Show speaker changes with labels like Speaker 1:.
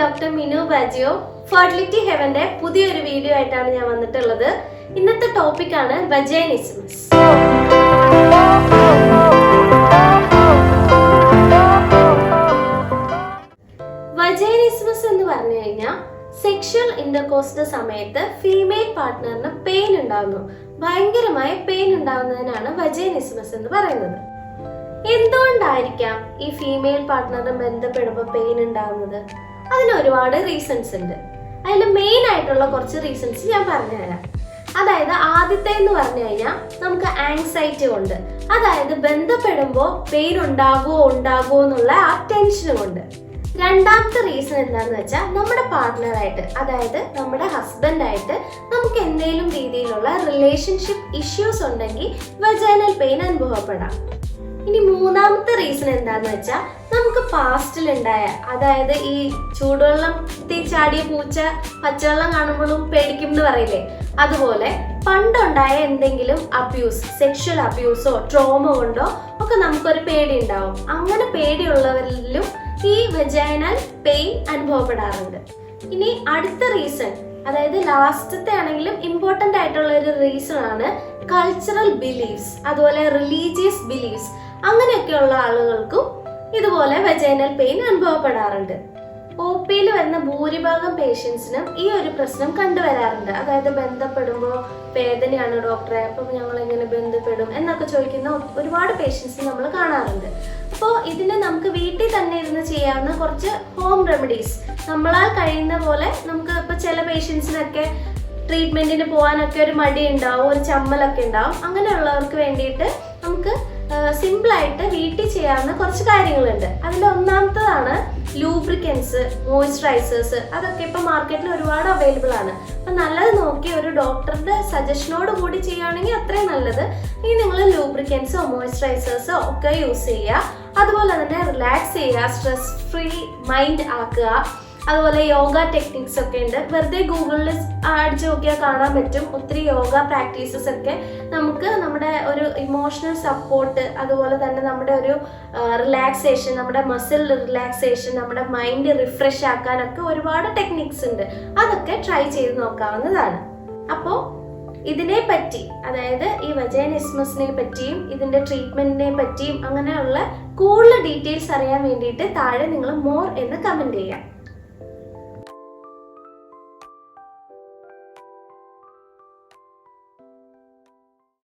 Speaker 1: Doctor Minu Baggio. Fertility ഹെവന്റെ പുതിയൊരു video ആയിട്ടാണ് ഞാൻ വന്നിട്ടുള്ളത്. ഇന്നത്തെ ടോപ്പിക്കാണ് വജൈനിസ്മസ് വജൈനിസ്മസ് എന്ന് പറഞ്ഞു കഴിഞ്ഞാൽ സെക്ഷൽ ഇന്റർകോഴ്സിന്റെ സമയത്ത് ഫീമെയിൽ പാർട്ട്ണറിന് പെയിൻ ഉണ്ടാകുന്നു ഭയങ്കരമായ പെയിൻ ഉണ്ടാകുന്നതിനാണ് വജൈനിസ്മസ് എന്ന് പറയുന്നത്. എന്തുകൊണ്ടായിരിക്കാം ഈ ഫീമെയിൽ പാർട്ട്ണറിനെ ബന്ധപ്പെടുമ്പോൾ പെയിൻ ഉണ്ടാകുന്നത് അതിന് ഒരുപാട് റീസൺസ് ഉണ്ട്. അതിൽ മെയിൻ ആയിട്ടുള്ള കുറച്ച് റീസൺസ് ഞാൻ പറഞ്ഞുതരാം. അതായത് ആദ്യത്തെ എന്ന് പറഞ്ഞു കഴിഞ്ഞാൽ നമുക്ക് ആങ്സൈറ്റി കൊണ്ട് അതായത് ബന്ധപ്പെടുമ്പോൾ പെയിൻ ഉണ്ടാകുമോ ഉണ്ടാകുമോ എന്നുള്ള ആ ടെൻഷൻ കൊണ്ട്. രണ്ടാമത്തെ റീസൺ എന്താണെന്ന് വെച്ചാൽ നമ്മുടെ പാർട്ട്ണറായിട്ട് അതായത് നമ്മുടെ ഹസ്ബൻഡായിട്ട് നമുക്ക് എന്തെങ്കിലും രീതിയിലുള്ള റിലേഷൻഷിപ്പ് ഇഷ്യൂസ് ഉണ്ടെങ്കിൽ വെജൈനൽ പെയിൻ അനുഭവപ്പെടാം. ഇനി മൂന്നാമത്തെ റീസൺ എന്താന്ന് വെച്ചാൽ നമുക്ക് പാസ്റ്റിൽ ഉണ്ടായ അതായത് ഈ ചൂടുവെള്ളം ചാടിയ പൂച്ച പച്ചവെള്ളം കാണുമ്പോഴും പേടിക്കും എന്ന് പറയില്ലേ? അതുപോലെ പണ്ടുണ്ടായ എന്തെങ്കിലും അബ്യൂസ് സെക്ഷൽ അബ്യൂസോ ട്രോമ കൊണ്ടോ ഒക്കെ നമുക്കൊരു പേടി ഉണ്ടാവും അങ്ങനെ പേടിയുള്ളവരിലും ഈ വെജൈനൽ പെയിൻ അനുഭവപ്പെടാറുണ്ട്. ഇനി അടുത്ത റീസൺ അതായത് ലാസ്റ്റത്തെ ആണെങ്കിലും ഇമ്പോർട്ടന്റ് ആയിട്ടുള്ള ഒരു റീസൺ ആണ് കൾച്ചറൽ ബിലീഫ്സ് അതുപോലെ റിലീജിയസ് ബിലീഫ്സ് അങ്ങനെയൊക്കെയുള്ള ആളുകൾക്കും ഇതുപോലെ വെജൈനൽ പെയിൻ അനുഭവപ്പെടാറുണ്ട്. ഒ പിയിൽ വരുന്ന ഭൂരിഭാഗം പേഷ്യൻസിനും ഈ ഒരു പ്രശ്നം കണ്ടുവരാറുണ്ട്. അതായത് ബന്ധപ്പെടുമ്പോൾ വേദനയാണ് ഡോക്ടറെ അപ്പം ഞങ്ങൾ എങ്ങനെ ബന്ധപ്പെടും എന്നൊക്കെ ചോദിക്കുന്ന ഒരുപാട് പേഷ്യൻസ് നമ്മൾ കാണാറുണ്ട്. അപ്പോൾ ഇതിന് നമുക്ക് വീട്ടിൽ തന്നെ ഇരുന്ന് ചെയ്യാവുന്ന കുറച്ച് ഹോം റെമഡീസ് നമ്മളാൽ കഴിയുന്ന പോലെ നമുക്ക് ഇപ്പോൾ ചില പേഷ്യൻസിനൊക്കെ ട്രീറ്റ്മെന്റിന് പോകാനൊക്കെ ഒരു മടി ഉണ്ടാവും ഒരു ചമ്മലൊക്കെ ഉണ്ടാവും. അങ്ങനെയുള്ളവർക്ക് വേണ്ടിയിട്ട് നമുക്ക് സിമ്പിളായിട്ട് വീട്ടിൽ ചെയ്യാവുന്ന കുറച്ച് കാര്യങ്ങളുണ്ട്. അതിൽ ഒന്നാമത്തതാണ് ലൂബ്രിക്കൻസ് മോയ്സ്ചറൈസേഴ്സ് അതൊക്കെ ഇപ്പൊ മാർക്കറ്റിൽ ഒരുപാട് അവൈലബിൾ ആണ്. അപ്പൊ നല്ലത് നോക്കി ഒരു ഡോക്ടറുടെ സജഷനോട് കൂടി ചെയ്യുകയാണെങ്കിൽ അത്രയും നല്ലത്. ഇനി നിങ്ങൾ ലൂബ്രിക്കൻസോ മോയ്സ്ചറൈസേഴ്സോ ഒക്കെ യൂസ് ചെയ്യുക. അതുപോലെ തന്നെ റിലാക്സ് ചെയ്യുക സ്ട്രെസ് ഫ്രീ മൈൻഡ് ആക്കുക. അതുപോലെ യോഗ ടെക്നിക്സ് ഒക്കെ ഉണ്ട്. വെറുതെ ഗൂഗിളിൽ അടിച്ചു നോക്കിയാൽ കാണാൻ പറ്റും. ഒത്തിരി യോഗ പ്രാക്ടീസസ് ഒക്കെ നമുക്ക് നമ്മുടെ ഒരു ഇമോഷണൽ സപ്പോർട്ട് അതുപോലെ തന്നെ നമ്മുടെ ഒരു റിലാക്സേഷൻ നമ്മുടെ മസിൽ റിലാക്സേഷൻ നമ്മുടെ മൈൻഡ് റിഫ്രഷ് ആക്കാനൊക്കെ ഒരുപാട് ടെക്നിക്സ് ഉണ്ട്. അതൊക്കെ ട്രൈ ചെയ്ത് നോക്കാവുന്നതാണ്. അപ്പോൾ ഇതിനെ പറ്റി അതായത് ഈ വജൈനിസ്മസിനെ പറ്റിയും ഇതിന്റെ ട്രീറ്റ്മെന്റിനെ പറ്റിയും അങ്ങനെയുള്ള കൂടുതൽ ഡീറ്റെയിൽസ് അറിയാൻ വേണ്ടിയിട്ട് താഴെ നിങ്ങൾ മോർ എന്ന് കമന്റ് ചെയ്യാം.